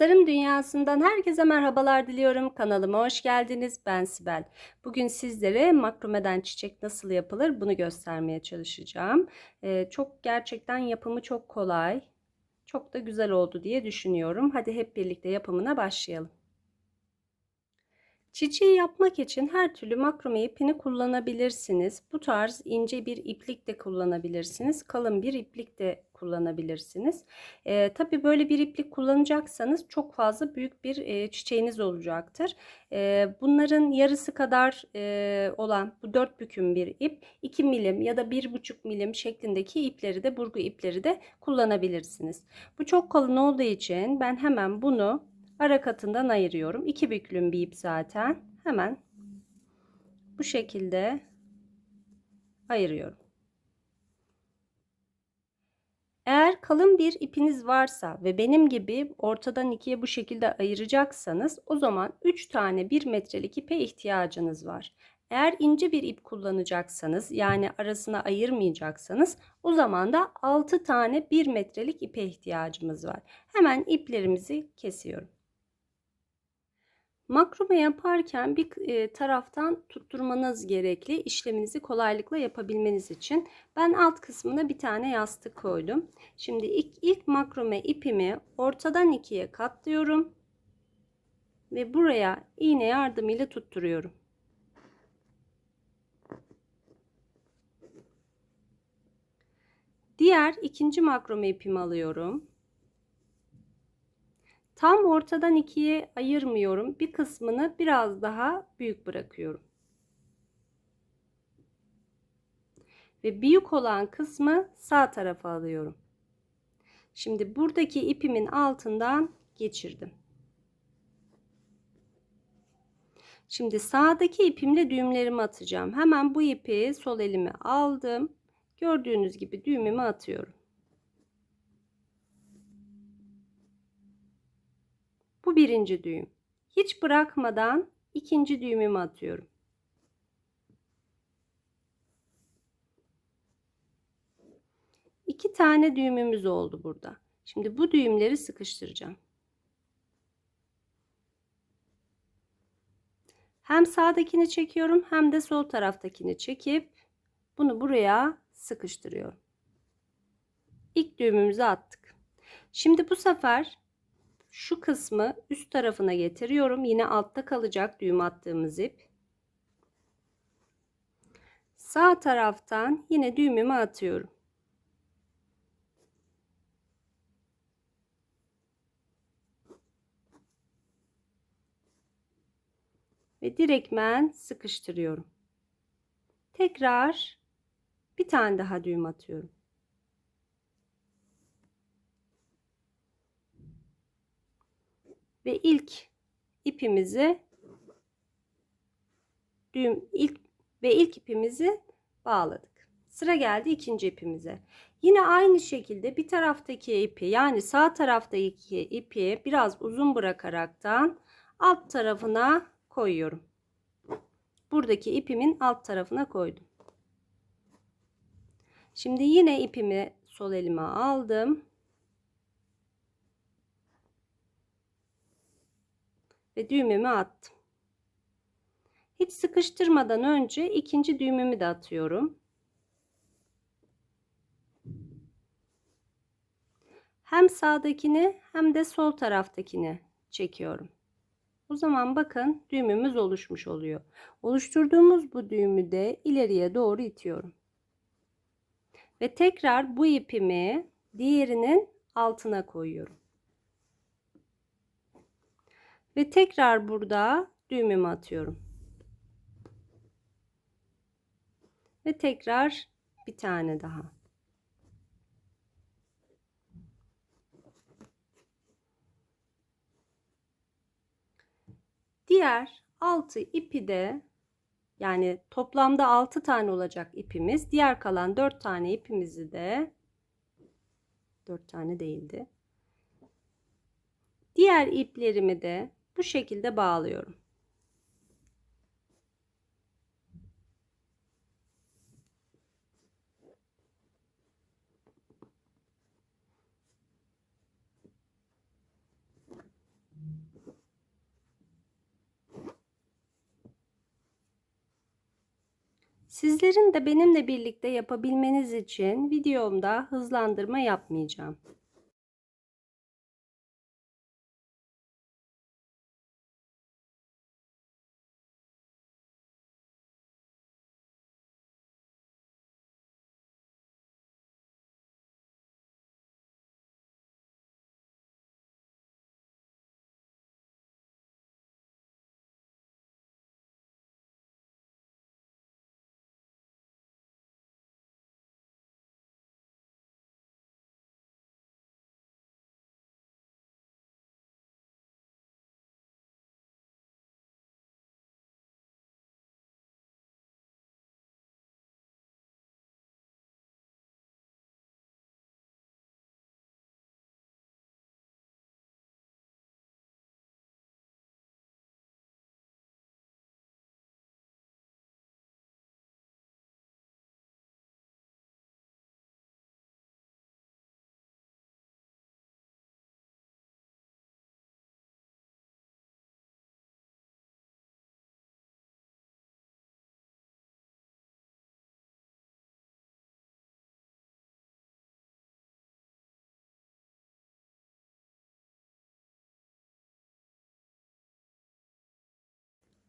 Tasarım dünyasından herkese merhabalar diliyorum. Kanalıma hoş geldiniz. Ben Sibel. Bugün sizlere makromeden çiçek nasıl yapılır bunu göstermeye çalışacağım. Ee, çok gerçekten yapımı çok kolay. Çok da güzel oldu diye düşünüyorum. Hadi hep birlikte yapımına başlayalım. Çiçeği yapmak için her türlü makrome ipini kullanabilirsiniz. Bu tarz ince bir iplik de kullanabilirsiniz. Kalın bir iplik de kullanabilirsiniz. E, tabii böyle bir iplik kullanacaksanız çok fazla büyük bir e, çiçeğiniz olacaktır. E, bunların yarısı kadar e, olan bu dört büküm bir ip 2 milim ya da 1,5 milim şeklindeki ipleri de burgu ipleri de kullanabilirsiniz. Bu çok kalın olduğu için ben hemen bunu ara katından ayırıyorum. İki büklüm bir ip zaten. Hemen bu şekilde ayırıyorum. Eğer kalın bir ipiniz varsa ve benim gibi ortadan ikiye bu şekilde ayıracaksanız o zaman 3 tane 1 metrelik ipe ihtiyacınız var. Eğer ince bir ip kullanacaksanız yani arasına ayırmayacaksanız o zaman da 6 tane 1 metrelik ipe ihtiyacımız var. Hemen iplerimizi kesiyorum. Makrome yaparken bir e, taraftan tutturmanız gerekli işleminizi kolaylıkla yapabilmeniz için. Ben alt kısmına bir tane yastık koydum. Şimdi ilk, ilk makrome ipimi ortadan ikiye katlıyorum. Ve buraya iğne yardımıyla tutturuyorum. Diğer ikinci makrome ipimi alıyorum. Tam ortadan ikiye ayırmıyorum. Bir kısmını biraz daha büyük bırakıyorum. Ve büyük olan kısmı sağ tarafa alıyorum. Şimdi buradaki ipimin altından geçirdim. Şimdi sağdaki ipimle düğümlerimi atacağım. Hemen bu ipi sol elime aldım. Gördüğünüz gibi düğümümü atıyorum. Bu birinci düğüm. Hiç bırakmadan ikinci düğümümü atıyorum. İki tane düğümümüz oldu burada. Şimdi bu düğümleri sıkıştıracağım. Hem sağdakini çekiyorum hem de sol taraftakini çekip bunu buraya sıkıştırıyorum. İlk düğümümüzü attık. Şimdi bu sefer şu kısmı üst tarafına getiriyorum. Yine altta kalacak düğüm attığımız ip. Sağ taraftan yine düğümümü atıyorum. Ve direkmen sıkıştırıyorum. Tekrar bir tane daha düğüm atıyorum. Ve ilk ipimizi düğüm ilk ve ilk ipimizi bağladık. Sıra geldi ikinci ipimize. Yine aynı şekilde bir taraftaki ipi yani sağ taraftaki ipi biraz uzun bırakaraktan alt tarafına koyuyorum. Buradaki ipimin alt tarafına koydum. Şimdi yine ipimi sol elime aldım. Ve düğümümü attım. Hiç sıkıştırmadan önce ikinci düğümümü de atıyorum. Hem sağdakini hem de sol taraftakini çekiyorum. O zaman bakın düğümümüz oluşmuş oluyor. Oluşturduğumuz bu düğümü de ileriye doğru itiyorum. Ve tekrar bu ipimi diğerinin altına koyuyorum. Ve tekrar burada düğümümü atıyorum. Ve tekrar bir tane daha. Diğer altı ipi de yani toplamda 6 tane olacak ipimiz. Diğer kalan 4 tane ipimizi de 4 tane değildi. Diğer iplerimi de bu şekilde bağlıyorum. Sizlerin de benimle birlikte yapabilmeniz için videomda hızlandırma yapmayacağım.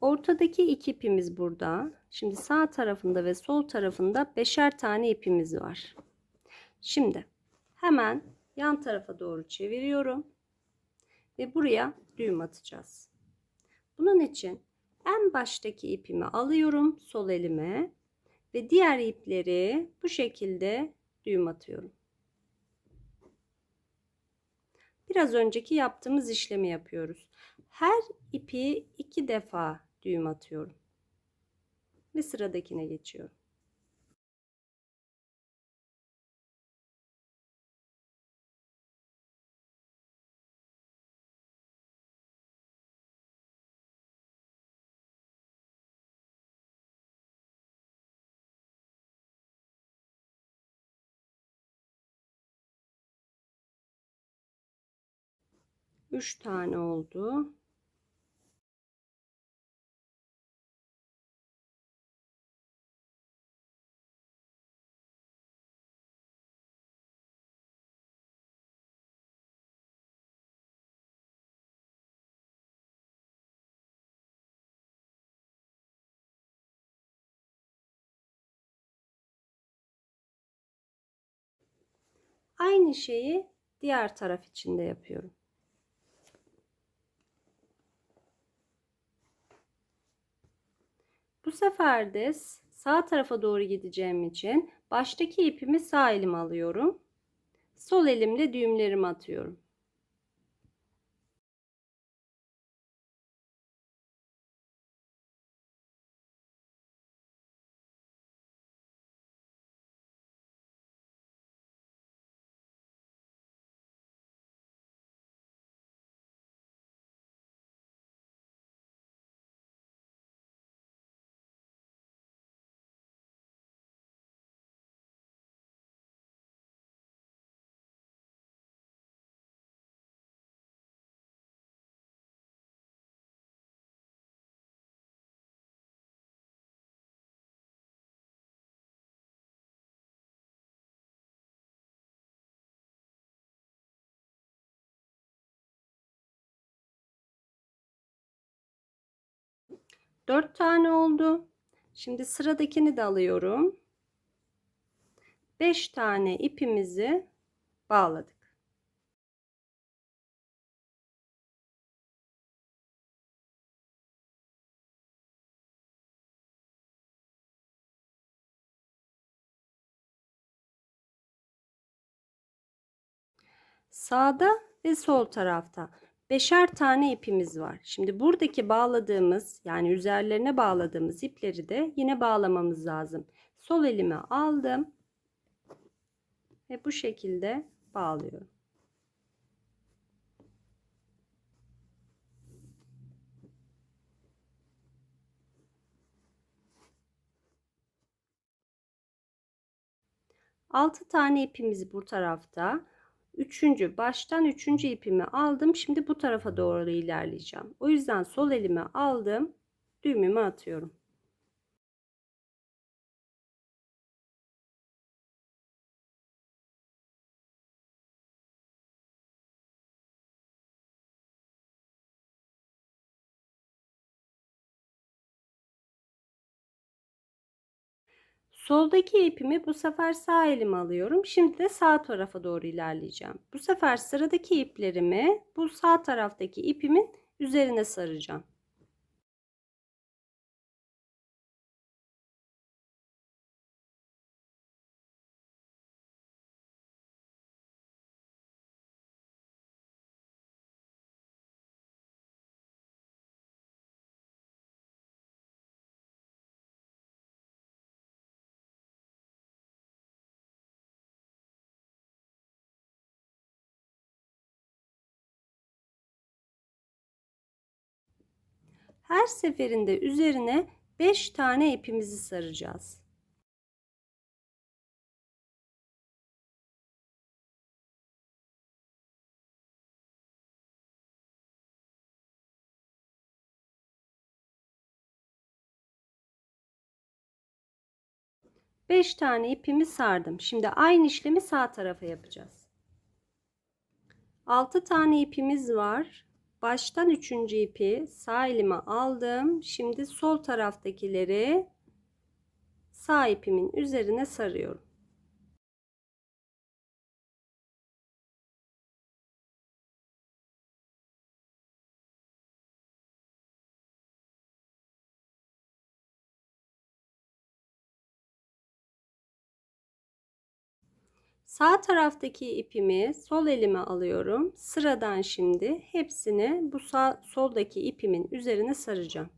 Ortadaki iki ipimiz burada. Şimdi sağ tarafında ve sol tarafında beşer tane ipimiz var. Şimdi hemen yan tarafa doğru çeviriyorum. Ve buraya düğüm atacağız. Bunun için en baştaki ipimi alıyorum sol elime ve diğer ipleri bu şekilde düğüm atıyorum. Biraz önceki yaptığımız işlemi yapıyoruz. Her ipi iki defa düğüm atıyorum. Ve sıradakine geçiyorum. Üç tane oldu. Aynı şeyi diğer taraf için de yapıyorum. Bu sefer de sağ tarafa doğru gideceğim için baştaki ipimi sağ elime alıyorum. Sol elimle düğümlerimi atıyorum. Dört tane oldu. Şimdi sıradakini de alıyorum. Beş tane ipimizi bağladık. Sağda ve sol tarafta beşer tane ipimiz var. Şimdi buradaki bağladığımız yani üzerlerine bağladığımız ipleri de yine bağlamamız lazım. Sol elime aldım ve bu şekilde bağlıyorum. Altı tane ipimiz bu tarafta. Üçüncü baştan üçüncü ipimi aldım. Şimdi bu tarafa doğru ilerleyeceğim. O yüzden sol elime aldım. Düğümümü atıyorum. Soldaki ipimi bu sefer sağ elime alıyorum. Şimdi de sağ tarafa doğru ilerleyeceğim. Bu sefer sıradaki iplerimi bu sağ taraftaki ipimin üzerine saracağım. Her seferinde üzerine 5 tane ipimizi saracağız. Beş tane ipimi sardım. Şimdi aynı işlemi sağ tarafa yapacağız. 6 tane ipimiz var. Baştan üçüncü ipi sağ elime aldım. Şimdi sol taraftakileri sağ ipimin üzerine sarıyorum. Sağ taraftaki ipimi sol elime alıyorum. Sıradan şimdi hepsini bu sağ soldaki ipimin üzerine saracağım.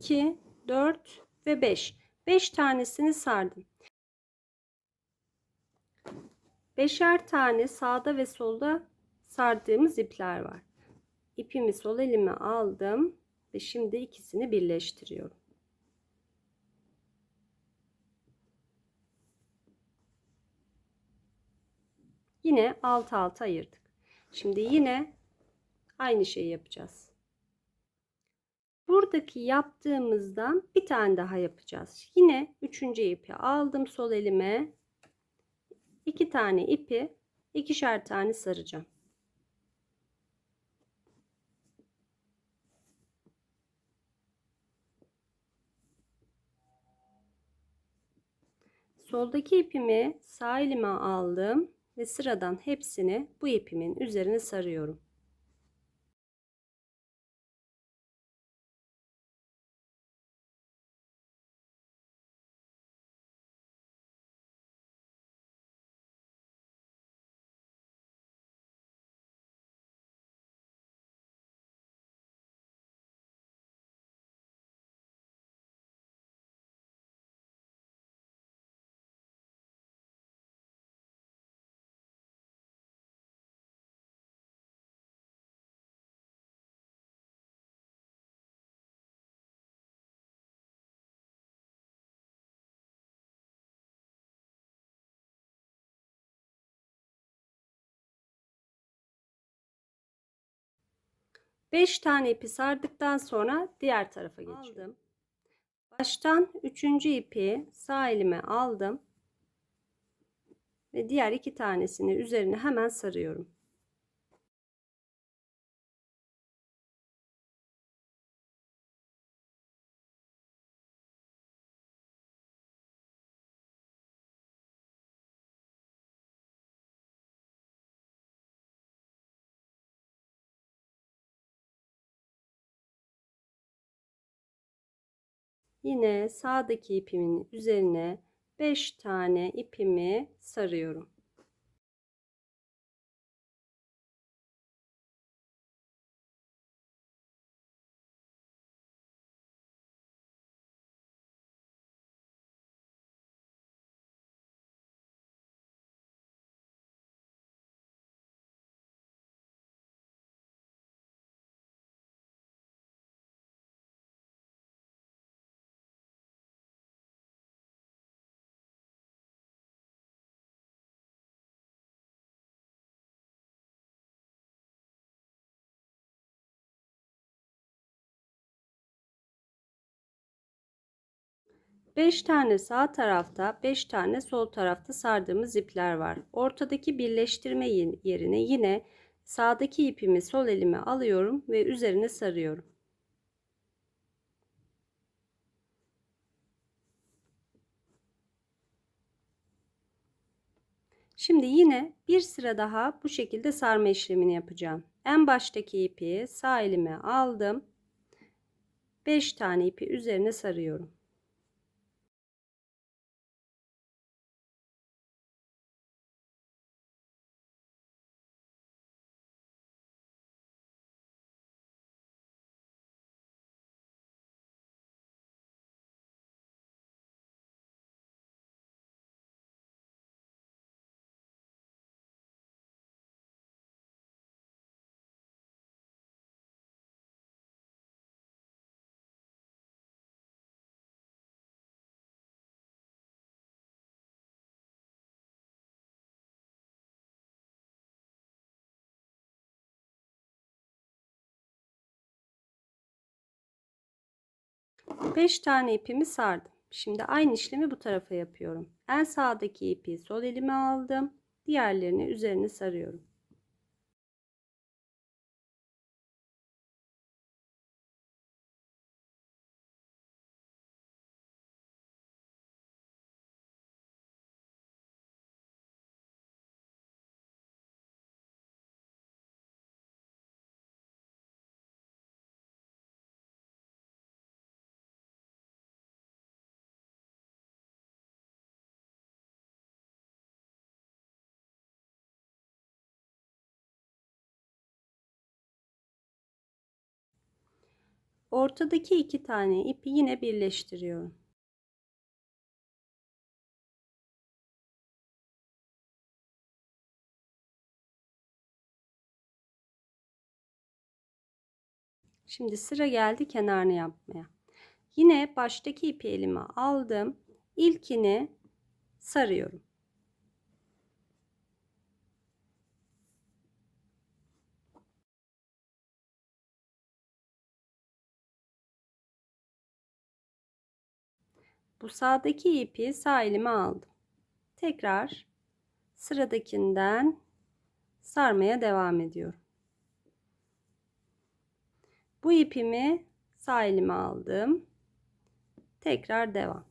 İki, dört ve beş. Beş tanesini sardım. Beşer tane sağda ve solda sardığımız ipler var. İpimi sol elime aldım ve şimdi ikisini birleştiriyorum. Yine alt alta ayırdık. Şimdi yine aynı şeyi yapacağız. Buradaki yaptığımızdan bir tane daha yapacağız. Yine üçüncü ipi aldım sol elime. iki tane ipi ikişer tane saracağım. Soldaki ipimi sağ elime aldım ve sıradan hepsini bu ipimin üzerine sarıyorum. Beş tane ipi sardıktan sonra diğer tarafa geçiyorum. Baştan üçüncü ipi sağ elime aldım. Ve diğer iki tanesini üzerine hemen sarıyorum. Yine sağdaki ipimin üzerine 5 tane ipimi sarıyorum. 5 tane sağ tarafta, 5 tane sol tarafta sardığımız ipler var. Ortadaki birleştirme yerine yine sağdaki ipimi sol elime alıyorum ve üzerine sarıyorum. Şimdi yine bir sıra daha bu şekilde sarma işlemini yapacağım. En baştaki ipi sağ elime aldım. 5 tane ipi üzerine sarıyorum. Beş tane ipimi sardım. Şimdi aynı işlemi bu tarafa yapıyorum. En sağdaki ipi sol elime aldım. Diğerlerini üzerine sarıyorum. Ortadaki iki tane ipi yine birleştiriyorum. Şimdi sıra geldi kenarını yapmaya. Yine baştaki ipi elime aldım. İlkini sarıyorum. Bu sağdaki ipi sağ elime aldım. Tekrar sıradakinden sarmaya devam ediyorum. Bu ipimi sağ elime aldım. Tekrar devam.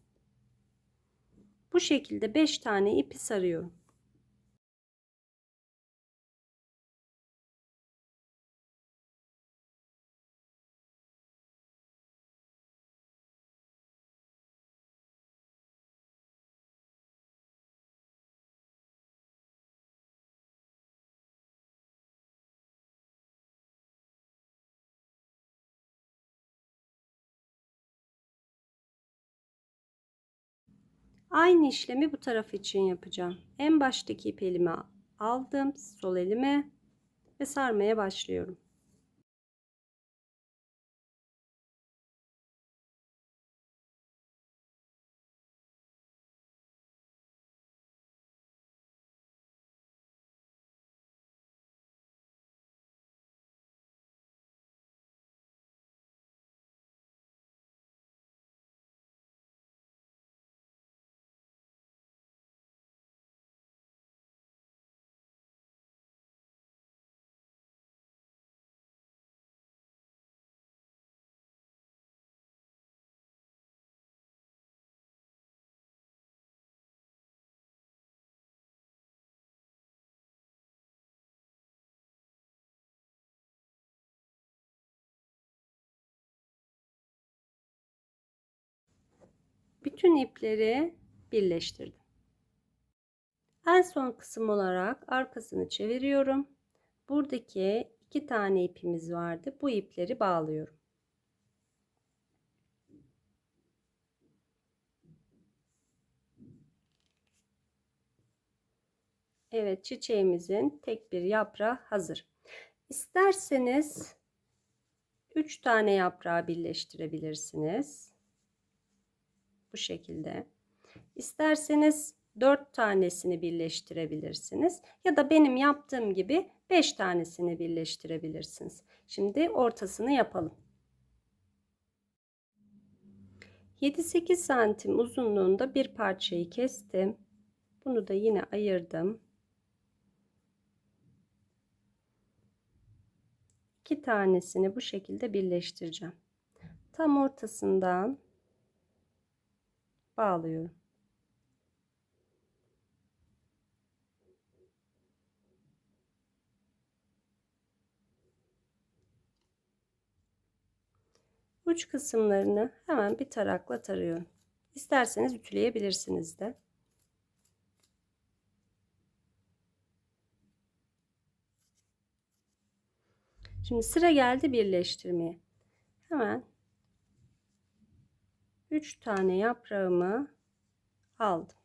Bu şekilde 5 tane ipi sarıyorum. Aynı işlemi bu taraf için yapacağım. En baştaki ip elime aldım. Sol elime ve sarmaya başlıyorum. Bütün ipleri birleştirdim. En son kısım olarak arkasını çeviriyorum. Buradaki iki tane ipimiz vardı. Bu ipleri bağlıyorum. Evet çiçeğimizin tek bir yaprağı hazır. İsterseniz 3 tane yaprağı birleştirebilirsiniz. Bu şekilde. İsterseniz 4 tanesini birleştirebilirsiniz. Ya da benim yaptığım gibi 5 tanesini birleştirebilirsiniz. Şimdi ortasını yapalım. 7-8 santim uzunluğunda bir parçayı kestim. Bunu da yine ayırdım. İki tanesini bu şekilde birleştireceğim. Tam ortasından bağlıyorum. Uç kısımlarını hemen bir tarakla tarıyorum. İsterseniz ütüleyebilirsiniz de. Şimdi sıra geldi birleştirmeye. Hemen 3 tane yaprağımı aldım.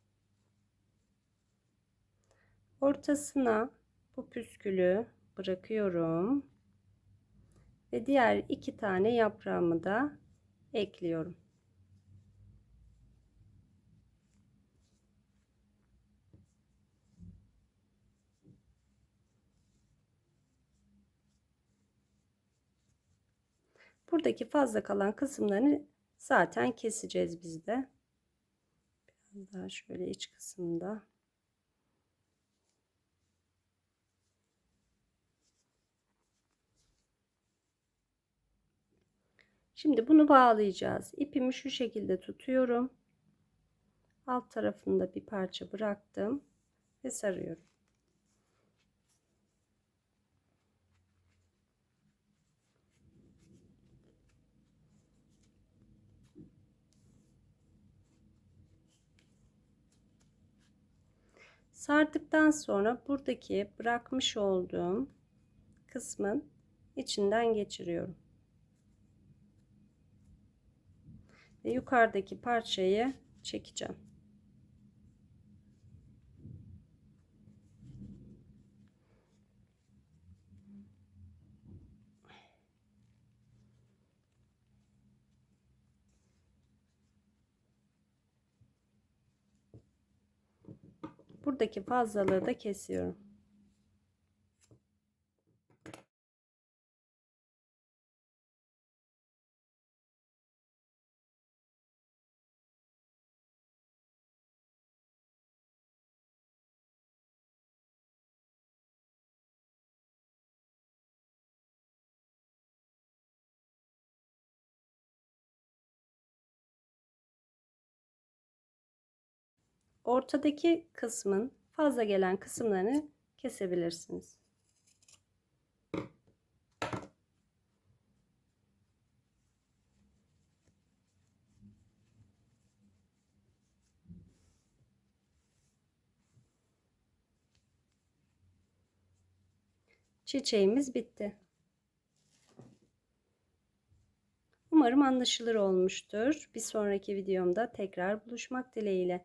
Ortasına bu püskülü bırakıyorum. Ve diğer iki tane yaprağımı da ekliyorum. Buradaki fazla kalan kısımlarını zaten keseceğiz biz de. Biraz daha şöyle iç kısımda. Şimdi bunu bağlayacağız. İpimi şu şekilde tutuyorum. Alt tarafında bir parça bıraktım ve sarıyorum. Sardıktan sonra buradaki bırakmış olduğum kısmın içinden geçiriyorum. Ve yukarıdaki parçayı çekeceğim. Buradaki fazlalığı da kesiyorum. Ortadaki kısmın fazla gelen kısımlarını kesebilirsiniz. Çiçeğimiz bitti. Umarım anlaşılır olmuştur. Bir sonraki videomda tekrar buluşmak dileğiyle.